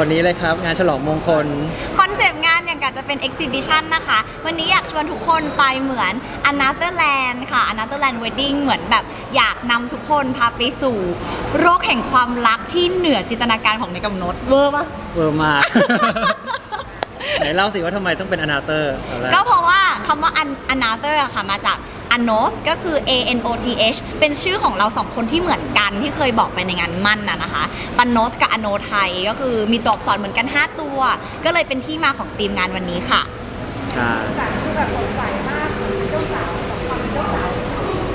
วันนี้เลยครับ งานฉลองมงคล คอนเซปต์งานอย่างกับจะเป็น exhibition นะคะ วันนี้อยากชวนทุกคนไปเหมือน Another Land ค่ะ Another Land Wedding เหมือนแบบอยากนำทุกคนพาไปสู่ โรคแห่งความรักที่เหนือจินตนาการของในกำหนดเวอร์ปะเวอร์มาก ไหนเล่าสิว่าทำไมต้องเป็นอนาเตอร์ตอนแรกก็เพราะว่าคำว่า an- another อะค่ะมาจาก anos ก็คือ a n o t h เป็นชื่อของเราสองคนที่เหมือนกันที่เคยบอกไปในงานมั่นนะนะคะปันโนสกับอโนไทยก็คือมีตัวอักษรเหมือนกัน 5 ตัว ก็เลยเป็นที่มาของทีมงานวันนี้ค่ะ ใช่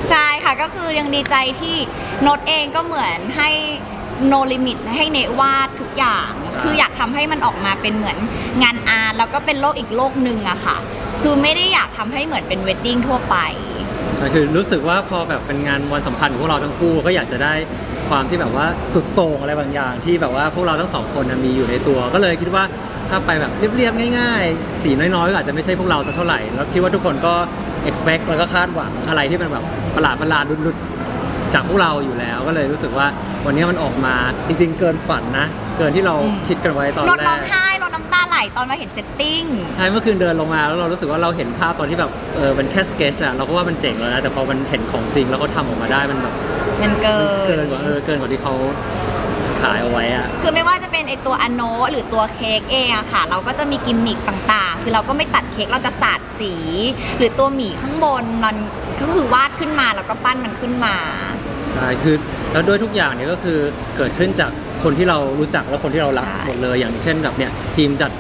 ใช่ค่ะก็คือยังดีใจที่โนตเองก็เหมือนให้ no limit ให้เนวาดทุกอย่าง คืออยากทำให้มันออกมาเป็นเหมือนงานอาร์ตแล้วก็เป็นโลกอีกโลกหนึ่งอะค่ะ คือไม่ได้อยากทำให้เหมือนเป็นเวดดิ้งทั่วไป แต่คือรู้สึกว่าพอแบบเป็นงานวันสำคัญของพวกเราทั้งคู่ก็อยากจะได้ความที่แบบว่าสุดโต่งอะไรบางอย่าง ที่แบบว่าพวกเราทั้งสองคนน่ะมีอยู่ในตัว ก็เลยคิดว่าถ้าไปแบบเรียบๆง่ายๆ สีน้อยๆก็อาจจะไม่ใช่พวกเราสักเท่าไหร่แล้วคิดว่าทุกคนก็ expect แล้วก็คาดหวังอะไรที่เป็นแบบประหลาดประหลาดๆลุดๆจากพวกเราอยู่แล้ว ก็เลยรู้สึกว่าวันนี้มันออกมาจริง ๆ เกินฝันนะ เกินที่เราอืมคิดกันไว้ตอนรถแรร้อกงไห้รถน้ำตาไหลตอนมาเห็นเซตติ้ง ใช่เมื่อคืนเดินลงมาแล้วเรารู้สึกว่าเราเห็นภาพตอนที่แบบเออเป็นแค่สเกจอะเราก็ว่ามันเจ๋งแล้วนะแต่พอมันเห็นของจริงแล้วเขาทำออกมาได้มันแบบมันเกินเกินน กว่าเออเกินกว่าที่เขาขายเอาไว้อะ คือไม่ว่าจะเป็นไอตัวอโนหรือตัวเค้กเองอะค่ะ เราก็จะมีกิมมิคต่างๆ คือเราก็ไม่ตัดเค้กเราจะสาดสี หรือตัวหมีข้างบนมันก็คือวาดขึ้นมาแล้วก็ปั้นมันขึ้นมา ใช่คือแล้วด้วยทุกอย่างเนี่ยก็คือเกิดขึ้นจากคนที่เรารู้จักและคนที่เรารักใช่ หมดเลยอย่างเช่นแบบเนี่ยทีมจัด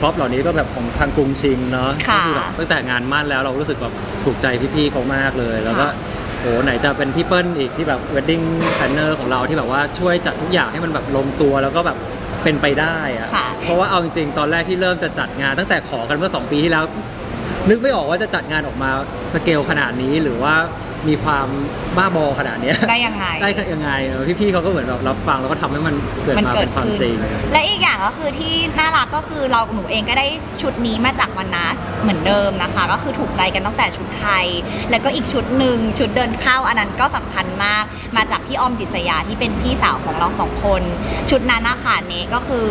พร็อพเหล่านี้ก็แบบของทางกรุงชิงเนาะค่ะก็คือแบบตั้งแต่งานมั่นแล้วเรารู้สึกแบบถูกใจพี่ๆเขามากเลย แล้วก็ค่ะโหไหนจะเป็นพี่เปิ้ลอีกที่แบบ wedding planner ของเราที่แบบว่าช่วยจัดทุกอย่างให้มันแบบลงตัวแล้วก็แบบเป็นไปได้อะค่ะ เพราะว่าเอาจริงๆตอนแรกที่เริ่มจะจัดงานตั้งแต่ขอกันเมื่อ2ปีที่แล้ว นึกไม่ออกว่าจะจัดงานออกมาสเกลขนาดนี้หรือว่า มีความบ้าบอขนาดเนี้ยได้ยังไง ได้ยังไงเออพี่ๆเขาก็เหมือนแบบรับฟังแล้วก็ทำให้มันเกิดมันมาเกิเป็ดนความขึ้น จริง และอีกอย่างก็คือที่น่ารักก็คือเราหนูเองก็ได้ชุดนี้มาจากวันนัสเหมือนเดิมนะคะ ก็คือถูกใจกันตั้งแต่ชุดไทย แล้วก็อีกชุดหนึ่งชุดเดินเข้าอันนั้นก็สำคัญมาก มาจากพี่ออมดิษยาที่เป็นพี่สาวของเราสองคน ชุดนั้นนะคะเนก็คือ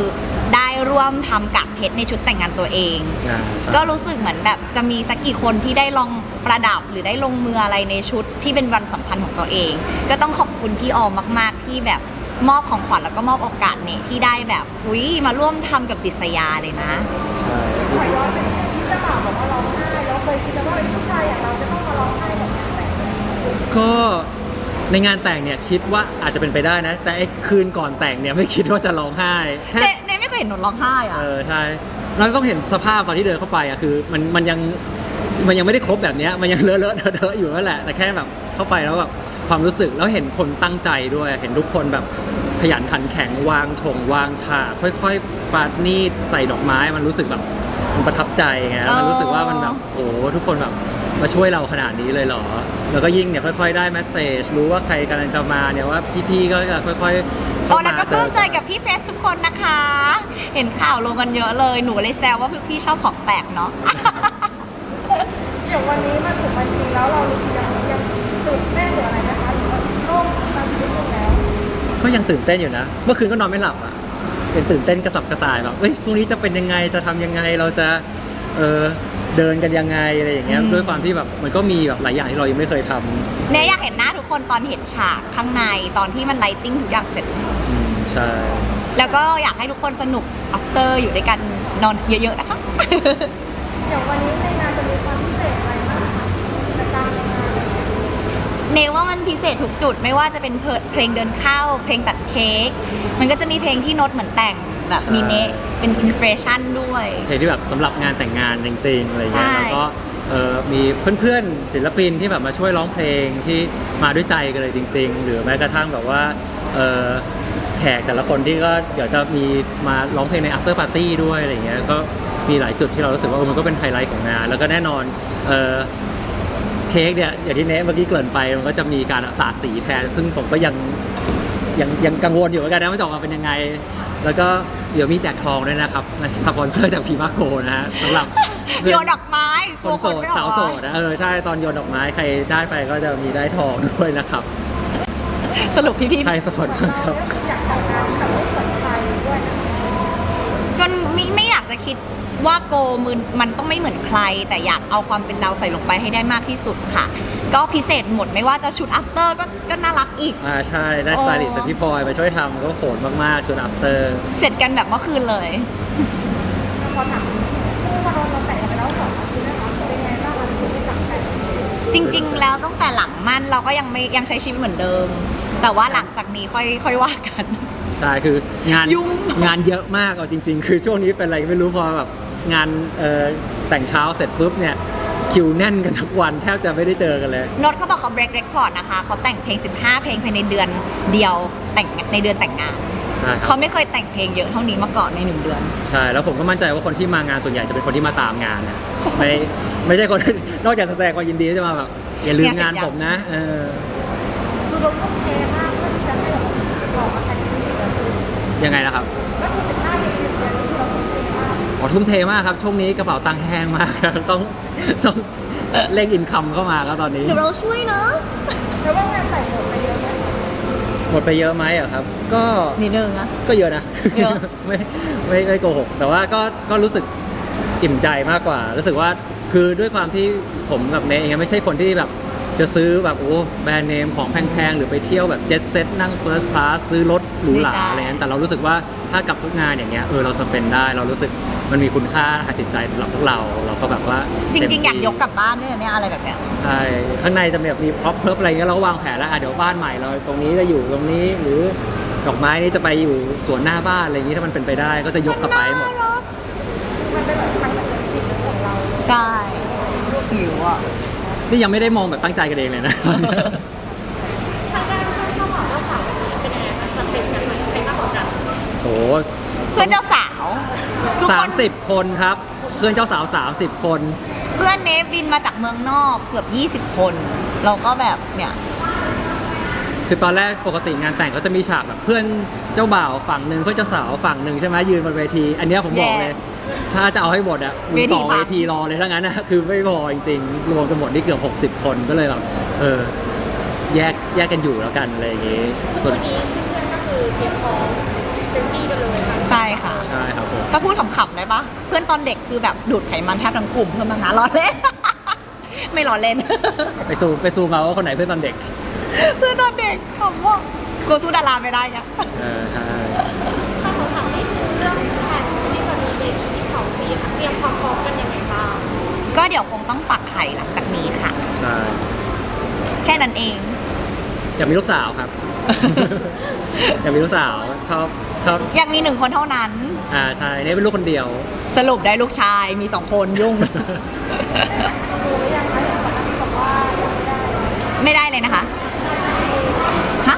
ได้ร่วมทำกับเพชรในชุดแต่งงานตัวเองอ่าใช่ก็รู้สึกเหมือนแบบจะมีสักกี่คนที่ได้ลองประดับหรือได้ลงมืออะไรในชุดที่เป็นวันสำคัญของตัวเอง ก็ต้องขอบคุณพี่ออมมาก ๆ ที่แบบมอบของขวัญแล้วก็มอบโอกาสเนี่ยที่ได้แบบอุ้ยมาร่วมทำกับดิษยาเลยนะ ใช่ขย้อนไปที่เจ้าบ่าวบอกว่าร้องไห้เราเคยคิดว่าเป็นผู้ชายอย่างเราจะต้องมาร้องไห้แบบนี้ไหมก็ในงานแต่งเนี่ยคิดว่าอาจจะเป็นไปได้นะ แต่ไอ้คืนก่อนแต่งเนี่ยไม่คิดว่าจะร้องไห้แค่เนเนไม่เคยเห็นหนูร้องไห้อะ เออใช่เราต้องเห็นสภาพตอนที่เดินเข้าไปอะคือมันมันยัง มันยังไม่ได้ครบแบบเนี้ยมันยังเลอะเลอะเทอะเทอะอยู่นั่นแหละแต่แค่แบบเข้าไปแล้วแบบความรู้สึกแล้วเห็นคนตั้งใจด้วย เห็นทุกคนแบบขยันขันแข็งวางถงวางฉากค่อยๆปาดนีดใส่ดอกไม้มันรู้สึกแบบมันประทับใจไงมันรู้สึกว่ามันแบบโอ้ทุกคนแบบมาช่วยเราขนาดนี้เลยเหรอ แล้วก็ยิ่งเนี่ยค่อยๆได้แมสเซจรู้ว่าใครกำลังจะมาเนี่ยว่าพี่ๆก็จะค่อยๆโอ้เข้แล้วก็ปลื้มใจกับพี่เพรสทุกคนนะคะ เห็นข่าวลงกันเยอะเลย หนูเลยแซวว่าพี่พี่ชอบของแปลกเนาะ อย่างวันนี้มาถึงวันจริงแล้วเรายังยังตื่นเต้นหรืออะไรนะคะหรือว่าโล่งตามที่ดูแล้วก็ยังตื่นเต้นอยู่นะ เมื่อคืนก็นอนไม่หลับอะยังตื่นเต้นกระสับกระส่ายแบบเอ้ยพรุ่งนี้จะเป็นยังไงจะทำยังไงเราจะเออเดินกันยังไงอะไรอย่างเงี้ยอืมด้วยความที่แบบมันก็มีแบบหลายอย่างที่เรายังไม่เคยทเนี่ยอยากเห็นหน้าทุกคนตอนเห็นฉากข้างในตอนที่มันไลติ้งทุกอย่างเสร็จำอืมใช่แล้วก็อยากให้ทุกคนสนุก after อยู่ด้วยกันนอนเยอะๆนะคะ อย่างวันนี้ในงานจะมีความพิเศษอะไรบ้างคะกิจกรรมในงานเนว่ามันพิเศษทุกจุดไม่ว่าจะเป็นเพลงเดินเข้า เพลงตัดเค้กมันก็จะมีเพลงที่โน้ตเหมือนแต่งแบบมีเนเป็นอินสปิเรชันด้วย เพลงที่แบบสำหรับงานแต่งงานจริงๆอะไรเงี้ยใช่แล้วก็เออมีเพื่อนๆศิลปินที่แบบมาช่วยร้องเพลงที่มาด้วยใจกันเลยจริง ๆ หรือแม้กระทั่งแบบว่าเออแขกแต่ละคนที่ก็เดี๋ยวจะมีมาร้องเพลงใน after party ด้วยอะไรเงี้ยก็ มีหลายจุดที่เรารู้สึกว่าเออมันก็เป็นไฮไลท์ของงาน แล้วก็แน่นอนเออเค้กเนี่ยอย่างที่เนทเมื่อกี้เกริ่นไปมันก็จะมีการสาดสีแทน ซึ่งผมก็ยังยังยังกังวลอยู่เหมือนกันนะว่าจะออกมาเป็นยังไง แล้วก็เดี๋ยวมีแจกทองด้วยนะครับสปอนเซอร์จากพีมาโกนะฮะสำหรับเพื่อโยนดอกไม้คนโสดไม่ออกสาวโสดนะเออใช่ตอนโยนดอกไม้ใครได้ไปก็จะมีได้ทองด้วยนะครับ สรุปพี่พี่ใครสปอนเราครับเนี่ยอยากจัดงานที่แบบไม่เหมือนใค รด้วยนะก็ไม่ไม่อยากจะคิดว่าโกมืนมันต้องไม่เหมือนใคร แต่อยากเอาความเป็นเราใส่ลงไปให้ได้มากที่สุดค่ะ ก็พิเศษหมดไม่ว่าจะชุด after ก็ก็น่ารักอีก อ่าใช่ได้สไตลิสต์จากพี่พลอยมาช่วยทำก็โขนมากๆชุดอัปเตอร์ เสร็จกันแบบเมื่อคืนเลย พอถามคู่มาโดนเราแต่งไปแล้วสองอาทิตย์นะคะเป็นไงบ้างคะคือไม่จับแต่งจริง ๆ แล้วตั้งแต่หลังมั่นเราก็ยังไม่ยังใช้ชีวิตเหมือนเดิม แต่ว่าหลังจากนี้ค่อยค่อยว่ากัน ใช่คืองานยุ่ง งานเยอะมากเอาจริง ๆ คือช่วงนี้เป็นอะไรก็ไม่รู้พอแบบงานเอ่อแต่งเช้าเสร็จปุ๊บเนี่ยคิวแน่นกันทุกวันแทบจะไม่ได้เจอกันเลย โนตเขาบอกเขา break record นะคะ เขาแต่งเพลง 15 เพลงภายในเดือนเดียวแต่งในเดือนแต่งงาน ใช่คเขารับไม่เคยแต่งเพลงเยอะเท่านี้มาก่อนในหนึ่งเดือน ใช่แล้วผมก็มั่นใจว่าคนที่มางานส่วนใหญ่จะเป็นคนที่มาตามงานนะไม่ไม่ใช่คน นอกจากแสดงความยินดีจะมาแบบอย่าลืมงานผมนะเออ คือเราต้องเทมากเพื่อที่จะให้แบบหล่อมาแต่งงานก็คือ ยังไงนะครับก็คือเป็นหน้าเด็กๆเลยที่เราต้องเทมากอ๋อทุ่มเทมากครับ ช่วงนี้กระเป๋าตังค์แห้งมากครับต้องต้องเร่งอินคัมเข้ามาครับตอนนี้ เดี๋ยวเราช่วยเนาะแล้วว่างานแต่งหมดไปเยอะไหมหมดไปเยอะไหมอะครับ ก็นิดนึงอะก็เยอะนะเยอะ ไม่ไม่ไม่โกหก แต่ว่าก็ก็รู้สึกอิ่มใจมากกว่า รู้สึกว่าคือด้วยความที่ผมกับเนยเองไม่ใช่คนที่แบบ จะซื้อแบบโอ้แบรนด์เนมของแพงๆ หรือไปเที่ยวแบบเจ็ตเซ็ตนั่งเฟิร์สคลาสซื้อรถหรูหราอะไรเงี้ยแต่เรารู้สึกว่าถ้ากับทุกงานอย่างเงี้ยเออเราสเปนได้เรารู้สึกมันมีคุณค่าทางจิตใจสำหรับพวกเราเราก็แบบว่าจริงๆเต็มอยากที่ยกกลับบ้านด้วยนะเนี่ยอะไรแบบเนี้ยใช่ข้างในจะแบบมีพร็อพเพิบอะไรเงี้ยเราก็วางแผนแล้วอะเดี๋ยวบ้านใหม่เราตรงนี้จะอยู่ตรงนี้หรือดอกไม้นี่จะไปอยู่สวนหน้าบ้านอะไรอย่างงี้ถ้ามันเป็นไปได้ก็จะยกกลับไปหมดมันเป็นแบบทางแบบสิ่งของเราใช่หิวอะ นี่ยังไม่ได้มองแบบตั้งใจกันเองเลยนะ ทางด้านเจ้าบ่าวเจ้าสาวเป็นยังไงคะสเต็ปกันไหมใครมากกว่ากันโอ้เพื่อนเจ้าสาวทุกสาคมนสิบคนครับ เพื่อนเจ้าสาวสามสิบคน เพื่อนเนฟบินมาจากเมืองนอกเกือบ 20 คน เราก็แบบเนี่ยคือตอนแรกปกติงานแต่งก็จะมีฉากแบบเพื่อนเจ้าบ่าวฝั่งหนึ่งเพื่อนเจ้าสาวฝั่งหนึ่งใช่ไหมยืนบนเวที อันเนี้ยผมบอกเลย ถ้าจะเอาให้หมดอะมึงต่อเวทีพัเวงทีรอเลยถ้างั้นนะคือไม่พอจริงๆรวมกันหมดนี่เกือบ60 คนก็เลยแบบเออแยกแยกกันอยู่แล้วกันอะไรอย่างงี้ส่วนวันนี้เพื่อนก็คือเตรียมพร้อมเต็มที่กันเลยค่ะใช่ค่ะ ใช่ครับผมถ้าพูดขำๆได้ปะเพื่อนตอนเด็กคือแบบดูดไขมันแทบทั้งกลุ่มเพื่อนมางนะล้อเล่น ไม่ล้อเล่น ไปซูมไปซูมเอาว่าคนไหนเพื่อนตอนเด็ก เพื่อนตอนเด็กขำว่ะกูสู้ดาราไม่ได้อะเออ เตรียมความพร้อมกันยังไงบ้างก็เดี๋ยวคงต้องฝักไข่หลังจากนี้ค่ะ ใช่แค่นั้นเอง อยากมีลูกสาวครับ อยากมีลูกสาวชอบชอบอยากมีหนึ่งคนเท่านั้น อ่าใช่เนี่ยเป็นลูกคนเดียว สรุปได้ลูกชายมีสองคนยุ่งดูหรือยังคะอย่างปกติบอกว่ายังไม่ได้ไม่ได้เลยนะคะฮะ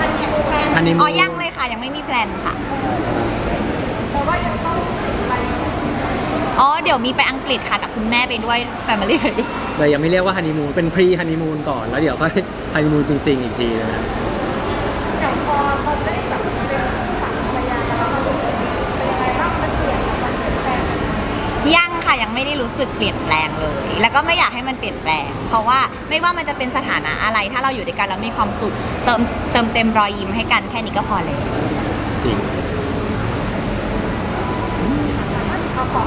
อันนี้แฟนฮันนีมูนอ๋อยังเลยค่ะ ยังไม่มีแพลนค่ะแต่ว่ายังต้องไป อ๋อเดี๋ยวมีไปอังกฤษค่ะแต่คุณแม่ไปด้วยแฟมิลี่ไปด้วยเลยยังไม่เรียกว่าฮันนีมูนเป็นพรีฮันนีมูนก่อนแล้วเดี๋ยวค่อยฮันนีมูนจริง ๆ อีกทีนะอย่างพอพอได้แบบเป็นสามีภรรยากันแล้วมันรู้สึกเป็นยังไงบ้างมันเปลี่ยนมันเปลี่ยนแปลงยังค่ะยังไม่ได้รู้สึกเปลี่ยนแปลงเลย แล้วก็ไม่อยากให้มันเปลี่ยนแปลง เพราะว่าไม่ว่ามันจะเป็นสถานะอะไร ถ้าเราอยู่ด้วยกันแล้วมีความสุขเติมเติมเต็มรอยยิ้มให้กันแค่นี้ก็พอเลยจริงเอาขอ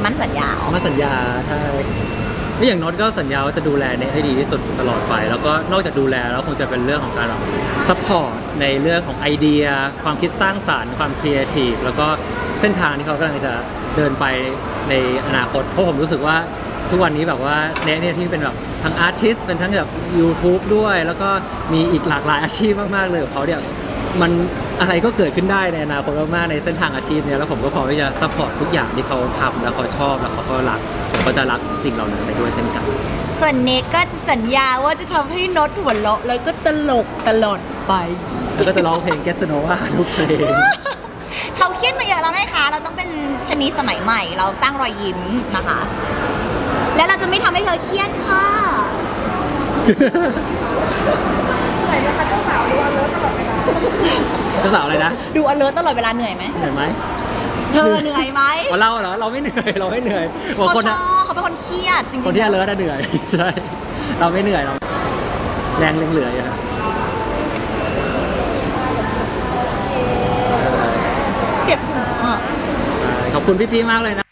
ำมั่นสัญญาเอามาสัญญาใช่ก็อย่างน็อตก็สัญญาว่าจะดูแลเนทให้ดีที่สุดตลอดไป แล้วก็นอกจากดูแลแล้วคงจะเป็นเรื่องของการแบบซัพพอร์ตในเรื่องของไอเดีย ความคิดสร้างสรรค์ ความครีเอทีฟแล้วก็เส้นทางที่เขากำลังจะเดินไปในอนาคต เพราะผมรู้สึกว่าทุกวันนี้แบบว่าเนทเนี่ยที่เป็นแบบทั้งอาร์ติสเป็นทั้งแบบ YouTube ด้วย แล้วก็มีอีกหลากหลายอาชีพมากๆเลยของเขาเนี่ยมัน อะไรก็เกิดขึ้นได้ในอนาคตมากๆในเส้นทางอาชีพเนี่ยแล้วผมก็พร้อมที่จะซัพพอร์ตทุกอย่างที่เขาทำแล้วเขาชอบแล้วเขาก็รักผมก็จะรักสิ่งเหล่านั้นไปด้วยเช่นกัน ส่วนเนกก็จะสัญญาว่าจะทำให้น็อตหัวเราะแล้วก็ตลกตลอดไป แล้วก็จะร้องเพลง Get to Know ว่าทุกเพลง เขาเครียดมาเยอะแล้วไงคะ เราต้องเป็นชนีสมัยใหม่ เราสร้างรอยยิ้มนะคะ และเราจะไม่ทำให้เธอเครียดค่ะ เหนื่อยนะคะเจ้าสาวดูอันเลิศตลอดเวลา จ้าสาวอะไรนะดูอเลิร์ตลอดเวลาเหนื่อยไหมเหนื่อยไหมเธอเหนื่อยไหมเราเหรอเราไม่เหนื่อยเราไม่เหนื่อยเขาชอบเขาเป็นคนเครียดจริงๆคนที่อเลิร์ตเหนื่อยใช่เราไม่เหนื่อยเราแรงเหลืออยู่ครับเจ็บหัว ขอบคุณพี่ๆมากเลยนะ